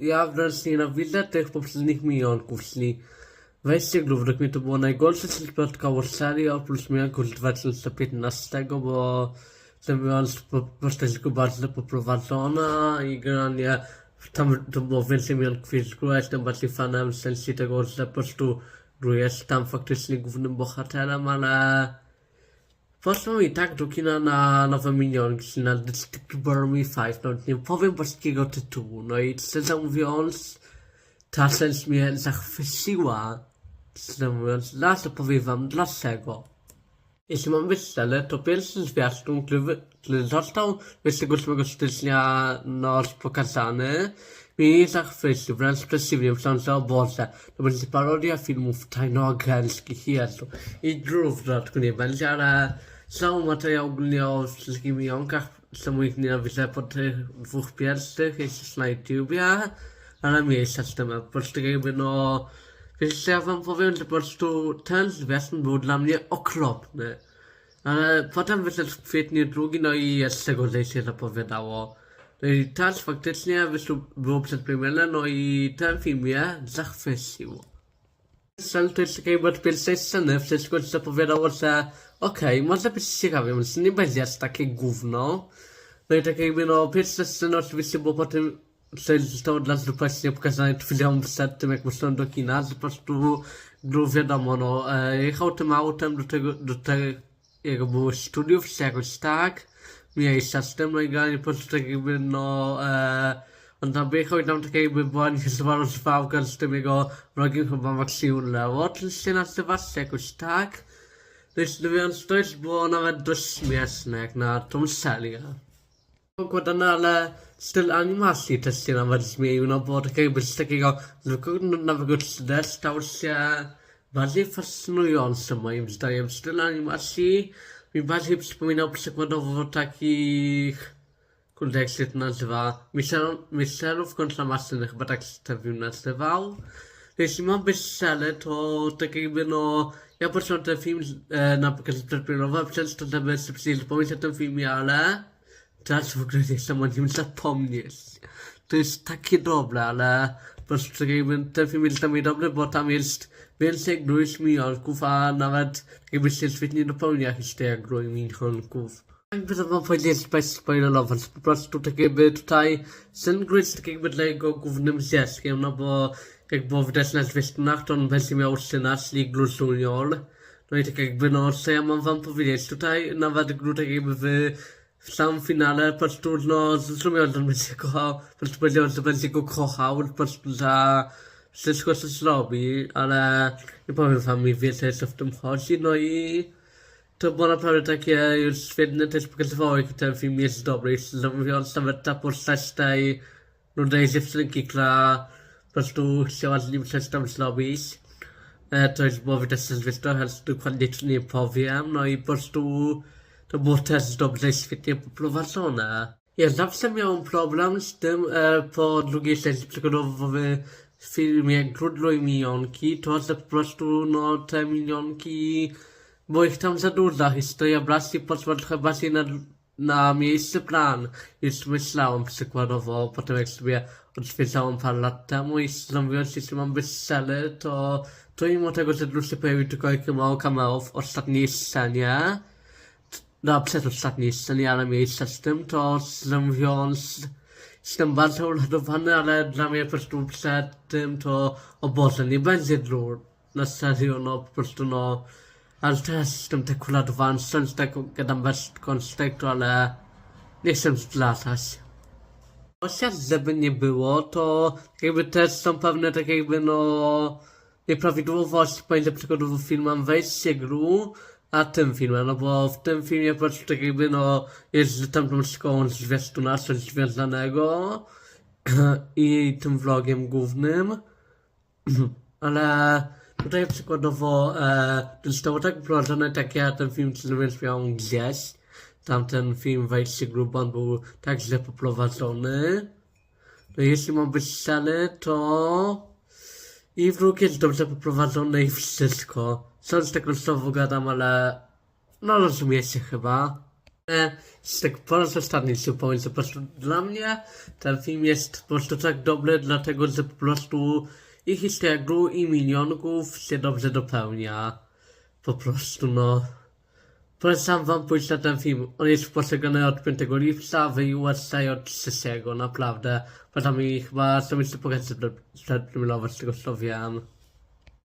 ja wręcz nienawidzę tych poprzednich minionków, czyli wejście Grówek mi to było najgorsze, co spotkało serii, oprócz minionków z 2015, bo ten po postać tylko bardzo poprowadzona i generalnie tam to było więcej minionków niż Gru, jestem bardziej fanem w sensie tego, że po prostu Gru jest tam faktycznie głównym bohaterem, ale Poszło i tak do kina na nowe minionki, na Detective Army 5, no nie powiem polskiego tytułu, no i szczerze mówiąc, ta część mnie zachwyciła, szczerze mówiąc, dlaczego powiem wam dlaczego. Jeśli mam być szczery, to pierwszy zwiastun, który, który został 28 stycznia no, pokazany, mnie nie zachwycił, wręcz przeciwnie, myślałem, że o Boże, to będzie parodia filmów tajnoagenckich, Jezu. I drów w dodatku nie będzie, ale są materiał ogólnie o wszystkich mijonkach, czemu ich nienawidzę po tych dwóch pierwszych, jest na YouTubie, ale mniejsza z tym, po prostu jakby no... Wiesz, ja wam powiem, że po prostu ten zwiastun był dla mnie okropny. Ale potem wyszedł w kwietniu drugi, no i jeszcze gorzej się zapowiadało. No i teraz faktycznie wyszło, było przedpremierne, no i ten film mnie zachwycił. Taka jakby od pierwszej sceny, wszystko zapowiadało, że okej, może być ciekawie, więc nie będzie aż takie gówno. No i tak jakby no, pierwsza scena oczywiście było po tym, co zostało od razu właśnie pokazane chwilą przed tym, jak poszedłem do kina, że po prostu było wiadomo, no, e, jechał tym autem do tego, do tego, jego było studiów, czy jakoś tak, miejsca z tym, no i generalnie po prostu tak jakby, no, e, on tam wyjechał i tam tak jakby była niezła rozwałka z tym jego wrogiem chyba Maximum Leo, czy się nazywa, czy jakoś tak. No i mówiąc, to już było nawet dość śmieszne, jak na tą serię. Układane, ale styl animacji też się nawet zmienił, no bo tak jakby z takiego zwykłego nowego 3D stał się bardziej fascynujący moim zdaniem. Styl animacji mi bardziej przypominał przykładowo takich, kurde jak się to nazywa, Michelów kontra maszyny, chyba tak się film nazywał. Jeśli mam być szczery, to tak jakby no, ja patrzyłem ten film e, na pokazie przedpremierowe, przez to żeby szybciej zapomnieć o tym filmie, ale teraz w ogóle nie chcę o nim zapomnieć. To jest takie dobre, ale po prostu jakby ten film jest dla mnie dobry, bo tam jest więcej niż minionków, a nawet jakby się świetnie dopełnia historia gru i minionków. Jakby to wam powiedzieć bez spoilerować, po prostu tak jakby tutaj ten gru jest tak jakby dla jego głównym dzieckiem, no bo jak było widać na zwiastunach, to on będzie miał syna, czyli Gru Junior. No i tak jakby, no, co ja mam wam powiedzieć, tutaj nawet Gru tak jakby w, w samym finale po prostu, no, zrozumiał, że będzie kochał, po prostu powiedział, że będzie go kochał, po prostu za wszystko, co zrobi, ale nie powiem wam mniej więcej, co w tym chodzi, no i to było naprawdę takie już świetne, też pokazywało, jaki ten film jest dobry, i szczerze mówiąc, nawet ta postać tej nudnej dziewczynki, która po prostu chciała z nim coś tam zrobić. E, to już było widać, że trochę dokładnie czy nie powiem, no i po prostu to było też dobrze świetnie poprowadzone. Ja zawsze miałem problem z tym e, po drugiej sesji przykładowo w filmie Grudlo i Minionki, to że po prostu no te minionki, bo ich tam za dużo, historia Blasti poszła trochę bardziej na, na miejsce plan, już myślałem przykładowo po tym jak sobie odświeżałem parę lat temu i szczerze mówiąc, jeśli mam być szczery, to, to mimo tego, że się pojawił tylko jako mało cameo w ostatniej scenie, no, przedostatniej scenie, ale miejsca z tym, to szczerze mówiąc, jestem bardzo uradowany, ale dla mnie po prostu przed tym to, o Boże, nie będzie Drew, na serio, no, po prostu, no, ale teraz jestem tak uradowany, stąd tak gadam bez kontekstu, ale nie chcę zlatać. Chociaż żeby nie było, to jakby też są pewne tak jakby no nieprawidłowości pomiędzy przykładowo filmem Wejście Gru, a tym filmem, no bo w tym filmie po prostu tak jakby no jest z tamtą szkołą zwiastuna coś związanego i tym vlogiem głównym, ale tutaj przykładowo e, zostało tak prowadzone, tak ja ten film więc miał gdzieś, tamten film Wejście Grubon był tak źle poprowadzony. No jeśli mam być szczery, to i wróg jest dobrze poprowadzony i wszystko. Z tego słowo gadam, ale no rozumiecie chyba. E, Z tak po raz ostatni się powiem, że po prostu dla mnie ten film jest po prostu tak dobry, dlatego że po prostu i historia gru i minionków się dobrze dopełnia. Po prostu no. Polecam wam pójść na ten film. On jest postrzeżony od 5 lipca, w USA od 3, naprawdę. Potem mi chyba są jeszcze pokazy przedpremierowe z tego co wiem.